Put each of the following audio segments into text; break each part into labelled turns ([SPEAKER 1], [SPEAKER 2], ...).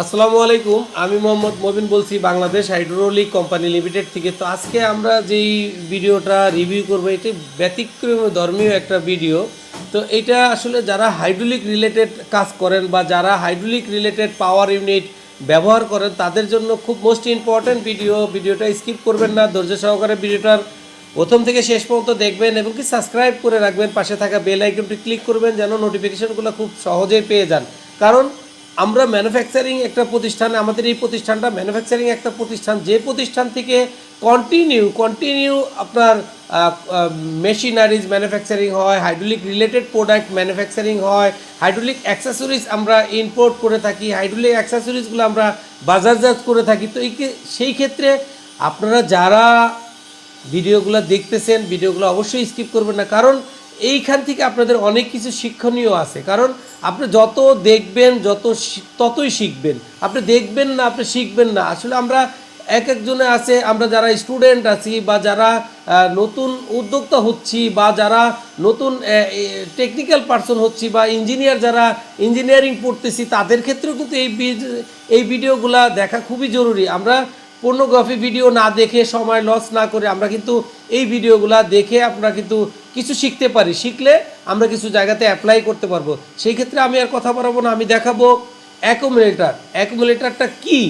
[SPEAKER 1] আসসালামু আলাইকুম, আমি মোহাম্মদ মবিন বলছি বাংলাদেশ হাইড্রোলিক কোম্পানি লিমিটেড থেকে। তো আজকে আমরা যেই ভিডিওটা রিভিউ করব, এটি ব্যতিক্রম ধর্মীয় একটা ভিডিও। তো এটা আসলে যারা হাইড্রোলিক রিলেটেড কাজ করেন বা যারা হাইড্রোলিক রিলেটেড পাওয়ার ইউনিট ব্যবহার করেন, তাদের জন্য খুব মোস্ট ইম্পর্ট্যান্ট ভিডিও। ভিডিওটা স্কিপ করবেন না, ধৈর্য সহকারে ভিডিওটার প্রথম থেকে শেষ পর্যন্ত দেখবেন এবং কি সাবস্ক্রাইব করে রাখবেন। পাশে থাকা বেল আইকনটি ক্লিক করবেন যেন নোটিফিকেশনগুলো খুব সহজেই পেয়ে যান। কারণ আমরা ম্যানুফ্যাকচারিং একটা প্রতিষ্ঠান, আমাদের এই প্রতিষ্ঠানটা ম্যানুফ্যাকচারিং একটা প্রতিষ্ঠান, যে প্রতিষ্ঠান থেকে কন্টিনিউ কন্টিনিউ আপনার মেশিনারিজ ম্যানুফ্যাকচারিং হয় হাইড্রোলিক রিলেটেড প্রোডাক্ট ম্যানুফ্যাকচারিং হয় হাইড্রোলিক অ্যাক্সেসরিজ আমরা ইম্পোর্ট করে থাকি হাইড্রোলিক অ্যাক্সেসরিজগুলো আমরা বাজারজাত করে থাকি। তো এই সেই ক্ষেত্রে আপনারা যারা ভিডিওগুলো দেখতেছেন, ভিডিওগুলো অবশ্যই স্কিপ করবেন না। কারণ এইখান থেকে আপনাদের অনেক কিছু শিক্ষণীয় আছে। কারণ আপনি যত দেখবেন, যত ততই শিখবেন। আপনি দেখবেন না, আপনি শিখবেন না। আসলে আমরা এক একজনে আছে, আমরা যারা স্টুডেন্ট আছি বা যারা নতুন উদ্যোক্তা হচ্ছি বা যারা নতুন টেকনিক্যাল পার্সন হচ্ছি বা ইঞ্জিনিয়ার যারা ইঞ্জিনিয়ারিং পড়তেছি, তাদের ক্ষেত্রেও কিন্তু এই এই ভিডিওগুলা দেখা খুবই জরুরি। আমরা পর্নোগ্রাফি ভিডিও না দেখে সময় লস না করে আমরা কিন্তু এই ভিডিওগুলা দেখে আমরা কিন্তু কিছু শিখতে পারি, শিখলে আমরা কিছু জায়গাতে অ্যাপ্লাই করতে পারব। সেই ক্ষেত্রে আমি আর কথা বলব না, আমি দেখাবো অ্যাকুমুলেটার অ্যাকুমুলেটারটা কি?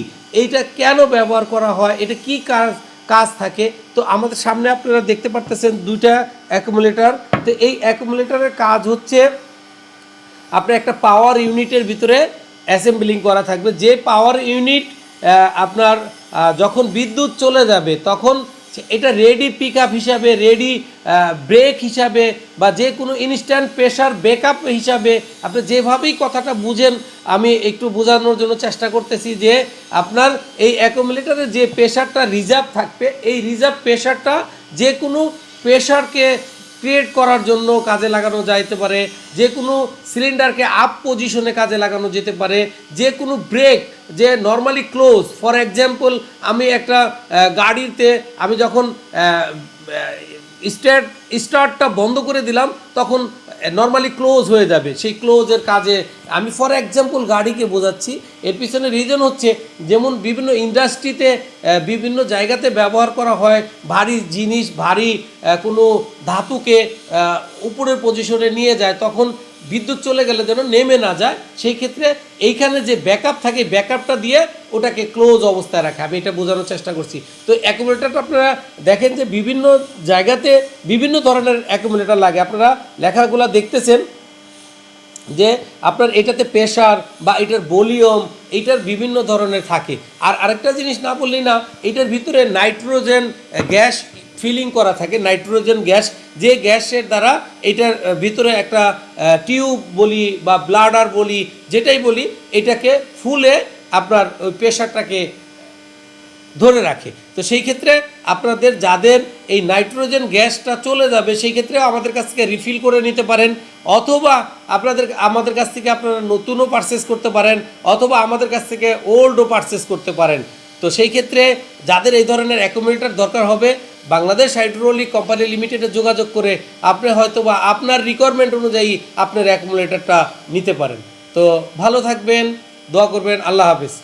[SPEAKER 1] এইটা কেন ব্যবহার করা হয়? এটা কি কাজ কাজ থাকে? তো আমাদের সামনে আপনারা দেখতে পারতেছেন দুইটা অ্যাকুমুলেটার তো এই অ্যাকুমুলেটারের কাজ হচ্ছে আপনার একটা পাওয়ার ইউনিটের ভিতরে অ্যাসেম্বলিং করা থাকবে। যে পাওয়ার ইউনিট আপনার যখন বিদ্যুৎ চলে যাবে, তখন এটা রেডি পিক আপ হিসাবে রেডি ব্রেক হিসাবে বা যে কোনো ইনস্ট্যান্ট প্রেশার ব্যাকআপ হিসাবে আপনি যেভাবেই কথাটা বুঝেন, আমি একটু বোঝানোর জন্য চেষ্টা করতেছি যে আপনার এই অ্যাকোমিলেটারের যে প্রেশারটা রিজার্ভ থাকবে, এই রিজার্ভ প্রেশারটা যে কোনো প্রেশারকে ক্রিয়েট করার জন্য কাজে লাগানো যাইতে পারে, যে কোনো সিলিন্ডারকে আপ পজিশনে কাজে লাগানো যেতে পারে, যে কোনো ব্রেক যে নর্মালি ক্লোজ ফর এক্সাম্পল আমি একটা গাড়িতে আমি যখন স্টার্ট স্টার্টটা বন্ধ করে দিলাম, তখন নর্মালি ক্লোজ হয়ে যাবে। সেই ক্লোজের কাজে আমি ফর এক্সাম্পল গাড়িকে বোঝাচ্ছি, এর পিছনে রিজন হচ্ছে যেমন বিভিন্ন ইন্ডাস্ট্রিতে বিভিন্ন জায়গাতে ব্যবহার করা হয়, ভারী জিনিস, ভারী কোনো ধাতুকে উপরের পজিশনে নিয়ে যায়, তখন বিদ্যুৎ চলে গেলে যেন নেমে না যায়, সেই ক্ষেত্রে এইখানে যে ব্যাকআপ থাকে ব্যাকআপটা দিয়ে ওটাকে ক্লোজ অবস্থায় রাখে। আমি এটা বোঝানোর চেষ্টা করছি। তো অ্যাকুমুলেটারটা আপনারা দেখেন যে বিভিন্ন জায়গাতে বিভিন্ন ধরনের অ্যাকুমুলেটার লাগে। আপনারা লেখাগুলো দেখতেছেন যে আপনার এটাতে প্রেশার বা এটার ভলিউম এইটার বিভিন্ন ধরনের থাকে। আর আরেকটা জিনিস না বললেই না, এটার ভিতরে নাইট্রোজেন গ্যাস ফিলিং করা থাকে নাইট্রোজেন গ্যাস যে গ্যাসের দ্বারা এটার ভিতরে একটা টিউব বলি বা ব্লাডার বলি, যেটাই বলি, এটাকে ফুলে আপনার ওই প্রেশারটাকে ধরে রাখে। তো সেই ক্ষেত্রে আপনাদের যাদের এই নাইট্রোজেন গ্যাসটা চলে যাবে, সেই ক্ষেত্রে আমাদের কাছ থেকে রিফিল করে নিতে পারেন, অথবা আপনাদের, আমাদের কাছ থেকে আপনারা নতুনও পারচেস করতে পারেন, অথবা আমাদের কাছ থেকে ওল্ডও পারচেস করতে পারেন। তো সেই ক্ষেত্রে যাদের এই ধরনের অ্যাকোমোডেটার দরকার হবে বাংলাদেশ হাইড্রোলিক কোম্পানি লিমিটেডে যোগাযোগ করে আপনি হয়তো বা আপনার রিকোয়ারমেন্ট অনুযায়ী আপনার অ্যাকুমুলেটারটা নিতে পারেন। তো ভালো থাকবেন, দোয়া করবেন, আল্লাহ হাফিজ।